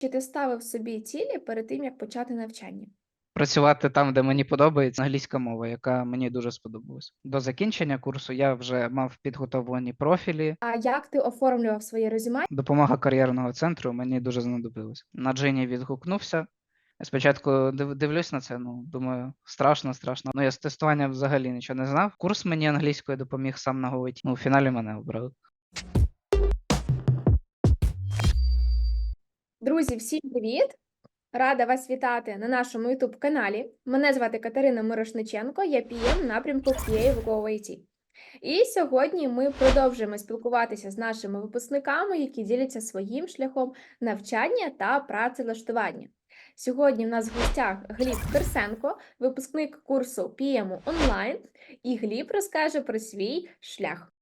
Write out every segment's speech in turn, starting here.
Чи ти ставив собі цілі перед тим, як почати навчання? Працювати там, де мені подобається англійська мова, яка мені дуже сподобалась. До закінчення курсу я вже мав підготовлені профілі. А як ти оформлював своє резюме? Допомога кар'єрного центру мені дуже знадобилась. На Джині відгукнувся. Спочатку див- дивлюсь на це, ну думаю, страшно, страшно. Ну я з тестування взагалі нічого не знав. Курс мені англійської допоміг сам на. Ну, у фіналі мене обрали. Друзі, всім привіт! Рада вас вітати на нашому youtube каналі. Мене звати Катерина Мирошниченко, я PM напрямку QA в GoIT. І сьогодні ми продовжуємо спілкуватися з нашими випускниками, які діляться своїм шляхом навчання та працевлаштування. Сьогодні в нас в гостях Гліб Керсенко, випускник курсу PM онлайн, і Гліб розкаже про свій шлях.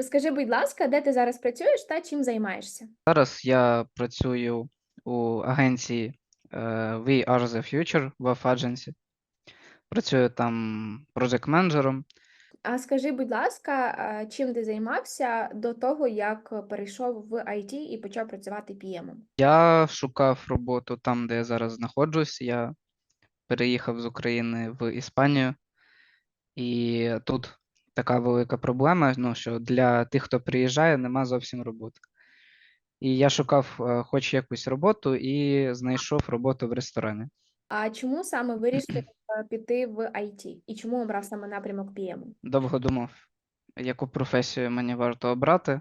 Розкажи, будь ласка, де ти зараз працюєш та чим займаєшся? Зараз я працюю у агенції е, We Are The Future в Agency. Працюю там проджект-менеджером. А скажи, будь ласка, чим ти займався до того, як перейшов в IT і почав працювати PM? Я шукав роботу там, де я зараз знаходжусь. Я переїхав з України в Іспанію, і тут така велика проблема, ну, що для тих, хто приїжджає, нема зовсім роботи. І я шукав е, хоч якусь роботу і знайшов роботу в ресторані. А чому саме вирішив е, піти в IT? І чому обрав саме напрямок PM? Довго думав, яку професію мені варто обрати.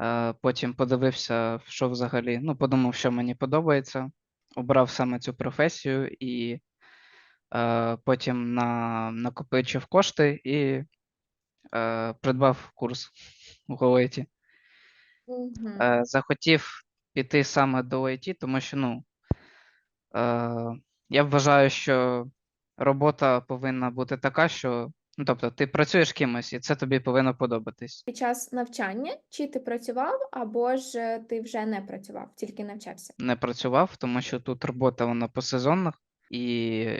Е, Потім подивився, що взагалі, ну, подумав, що мені подобається. Обрав саме цю професію і потім на, накопичив кошти і е, придбав курс у GoIT. Мгм. Е, захотів піти саме до IT, тому що, ну, е, я вважаю, що робота повинна бути така, що, ну, тобто, ти працюєш кимось, і це тобі повинно подобатись. Під час навчання чи ти працював, або ж ти вже не працював, тільки навчався? Не працював, тому що тут робота вона по сезонах, і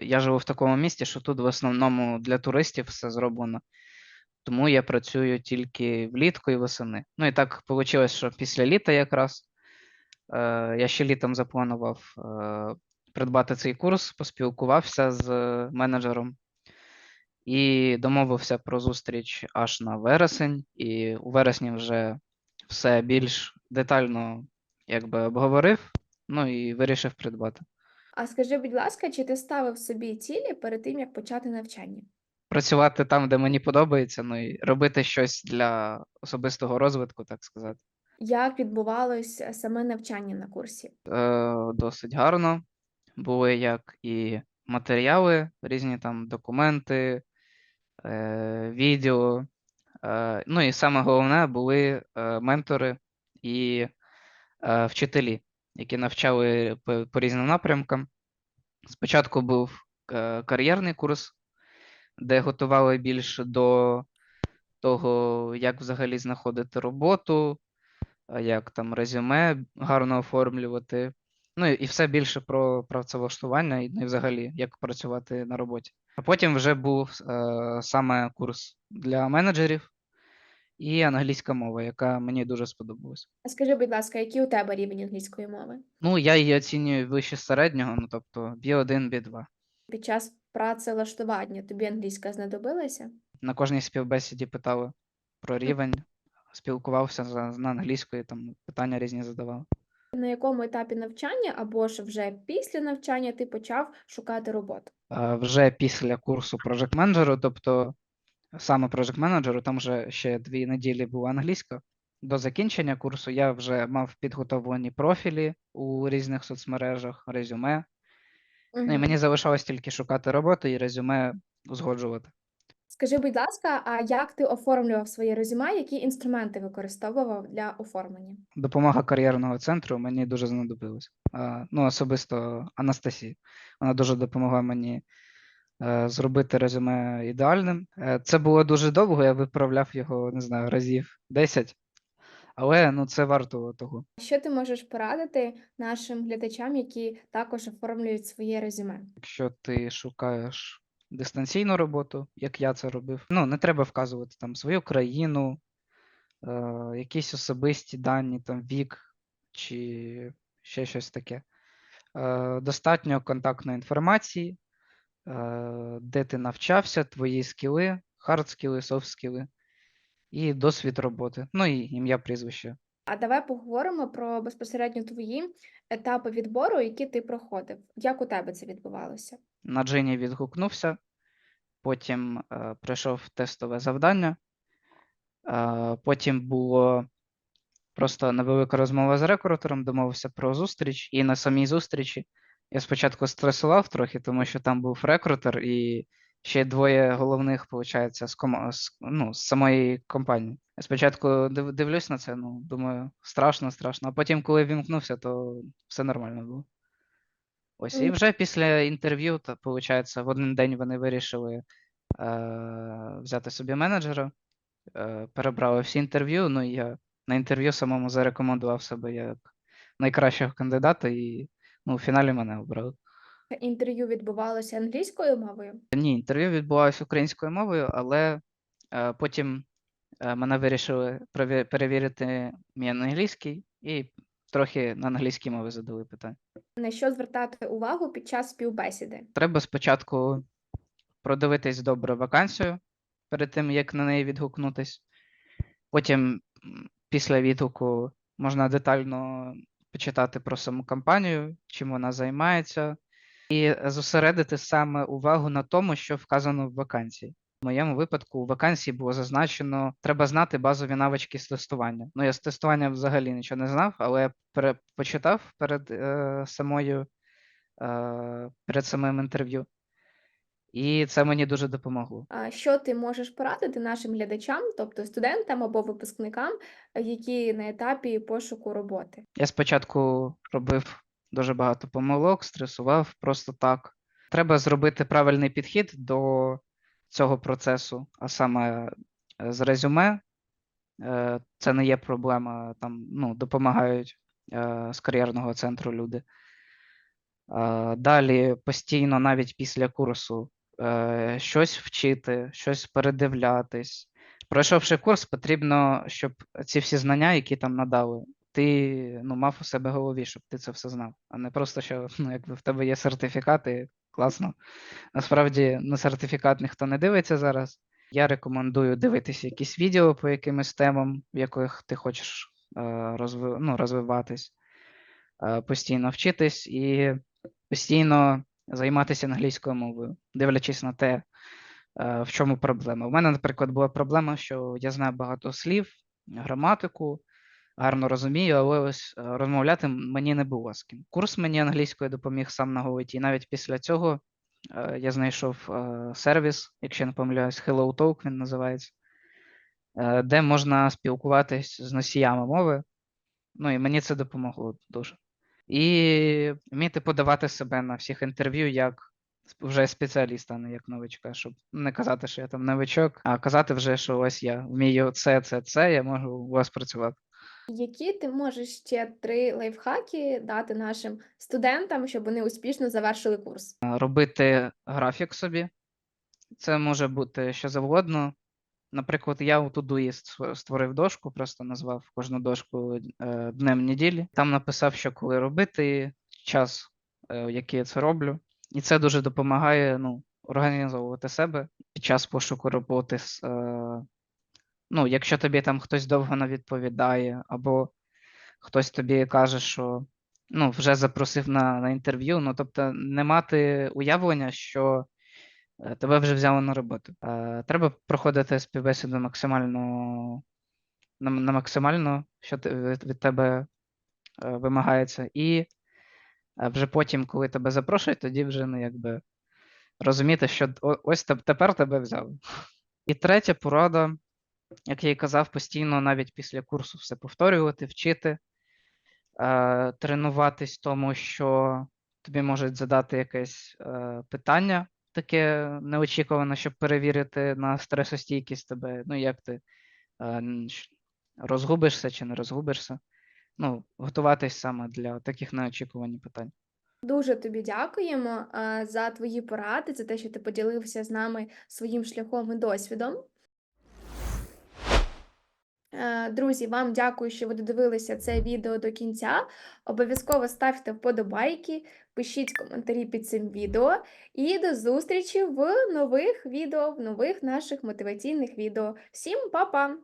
я живу в такому місті, що тут в основному для туристів все зроблено. Тому я працюю тільки влітку і восени. Ну і так вийшло, що після літа якраз е, я ще літом запланував е, придбати цей курс, поспілкувався з менеджером і домовився про зустріч аж на вересень. І у вересні вже все більш детально якби обговорив, ну і вирішив придбати. А скажи, будь ласка, чи ти ставив собі цілі перед тим, як почати навчання? Працювати там, де мені подобається, ну і робити щось для особистого розвитку, так сказати. Як відбувалось е, саме навчання на курсі? Е, досить гарно. Були як і матеріали, різні там документи, е, відео. Е, ну і саме головне були е, ментори і е, вчителі, які навчали по, по різним напрямкам. Спочатку був е, кар'єрний курс, де готували більше до того, як взагалі знаходити роботу, як там резюме гарно оформлювати. Ну і все більше про працевлаштування, і ну, взагалі, як працювати на роботі. А потім вже був е, саме курс для менеджерів і англійська мова, яка мені дуже сподобалась. А скажи, будь ласка, який у тебе рівень англійської мови? Ну, я її оцінюю вище середнього, ну тобто B1, B2. Під час працевлаштування тобі англійська знадобилася? На кожній співбесіді питали про рівень, спілкувався за- на англійської, там питання різні задавав. На якому етапі навчання або ж вже після навчання ти почав шукати роботу? Е, Вже після курсу Project менеджеру, тобто саме Project менеджеру, там вже ще дві неділі була англійська. До закінчення курсу я вже мав підготовлені профілі у різних соцмережах, резюме. Ну і мені залишалось тільки шукати роботу і резюме узгоджувати. Скажи, будь ласка, а як ти оформлював своє резюме? Які інструменти використовував для оформлення? Допомога кар'єрного центру мені дуже знадобилась. Ну, особисто Анастасії. Вона дуже допомогла мені зробити резюме ідеальним. Е, Це було дуже довго, я виправляв його, не знаю, разів 10. Але ну, це варто того. Що ти можеш порадити нашим глядачам, які також оформлюють своє резюме? Якщо ти шукаєш дистанційну роботу, як я це робив, ну не треба вказувати там свою країну, е, якісь особисті дані, там вік, чи ще щось таке. Е, Достатньо контактної інформації, е, де ти навчався, твої скіли, хард скіли, софт скіли і досвід роботи. Ну і ім'я, прізвище. А давай поговоримо про безпосередньо твої етапи відбору, які ти проходив. Як у тебе це відбувалося? На Джині відгукнувся, потім е, пройшов тестове завдання, е, потім було просто невелика розмова з рекрутером, домовився про зустріч, і на самій зустрічі я спочатку стресував трохи, тому що там був рекрутер і ще двоє головних, виходить, з, кома- з, ну, з самої компанії. Я спочатку див- дивлюсь на це, ну, думаю, страшно, страшно. А потім, коли вімкнувся, то все нормально було. Ось, і вже після інтерв'ю, то, виходить, в один день вони вирішили е, взяти собі менеджера, е, перебрали всі інтерв'ю. Ну і я на інтерв'ю самому зарекомендував себе як найкращого кандидата, і ну, в фіналі мене обрали. Інтерв'ю відбувалося англійською мовою. Ні, інтерв'ю відбувалося українською мовою, але е, потім е, мене вирішили переві- перевірити мій англійський і трохи на англійській мові задали питання. На що звертати увагу під час співбесіди? Треба спочатку продивитись добре вакансію перед тим, як на неї відгукнутись. Потім, м, після відгуку, можна детально почитати про саму компанію, чим вона займається, і зосередити саме увагу на тому, що вказано в вакансії. В моєму випадку у вакансії було зазначено, треба знати базові навички з тестування. Ну, я з тестування взагалі нічого не знав, але почитав перед е, самою е, перед самим інтерв'ю. І це мені дуже допомогло. Що ти можеш порадити нашим глядачам, тобто студентам або випускникам, які на етапі пошуку роботи? Я спочатку робив дуже багато помилок, стресував просто так. Треба зробити правильний підхід до цього процесу, а саме е, з резюме. Е, Це не є проблема, там ну, допомагають е, з кар'єрного центру люди. Далі постійно, навіть після курсу, е, щось вчити, щось передивлятись. Пройшовши курс, потрібно, щоб ці всі знання, які там надали, ти ну, мав у себе голові, щоб ти це все знав, а не просто, що ну, якби в тебе є сертифікати, класно. Насправді на сертифікат ніхто не дивиться зараз. Я рекомендую дивитися якісь відео по якимось темам, в яких ти хочеш е, розви, ну, розвиватись, е, постійно вчитись і постійно займатися англійською мовою, дивлячись на те, е, в чому проблема. У мене, наприклад, була проблема, що я знаю багато слів, граматику, гарно розумію, але ось е, розмовляти мені не було з ким. Курс мені англійської допоміг сам на і навіть після цього е, я знайшов сервіс, якщо я не помиляюсь, Hello Talk він називається, де можна спілкуватись з носіями мови. Ну і мені це допомогло дуже. І вміти подавати себе на всіх інтерв'ю як вже спеціаліста, а не як новичка, щоб не казати, що я там новичок, а казати вже, що ось я вмію це, це, це, я можу у вас працювати. Які ти можеш ще три лайфхаки дати нашим студентам, щоб вони успішно завершили курс? Робити графік собі. Це може бути що завгодно. Наприклад, я у Todoist створив дошку, просто назвав кожну дошку е, днем неділі. Там написав, що коли робити, час, е, який я це роблю. І це дуже допомагає ну, організовувати себе під час пошуку роботи. з, Е, ну, якщо тобі там хтось довго не відповідає, або хтось тобі каже, що ну, вже запросив на, на інтерв'ю, ну тобто не мати уявлення, що тебе вже взяли на роботу. Е, Треба проходити співбесіду максимально на, максимально, що від, тебе е, вимагається. І е, вже потім, коли тебе запрошують, тоді вже ну, якби розуміти, що ось тепер тебе взяли. І третя порада, як я і казав, постійно навіть після курсу все повторювати, вчити, е, тренуватись тому, що тобі можуть задати якесь е, питання, таке неочікуване, щоб перевірити на стресостійкість тебе. Ну, як ти е, розгубишся чи не розгубишся. Ну, готуватись саме для таких неочікуваних питань. Дуже тобі дякуємо за твої поради, за те, що ти поділився з нами своїм шляхом і досвідом. Е, Друзі, вам дякую, що ви додивилися це відео до кінця. Обов'язково ставте вподобайки, пишіть коментарі під цим відео. І до зустрічі в нових відео, в нових наших мотиваційних відео. Всім па-па!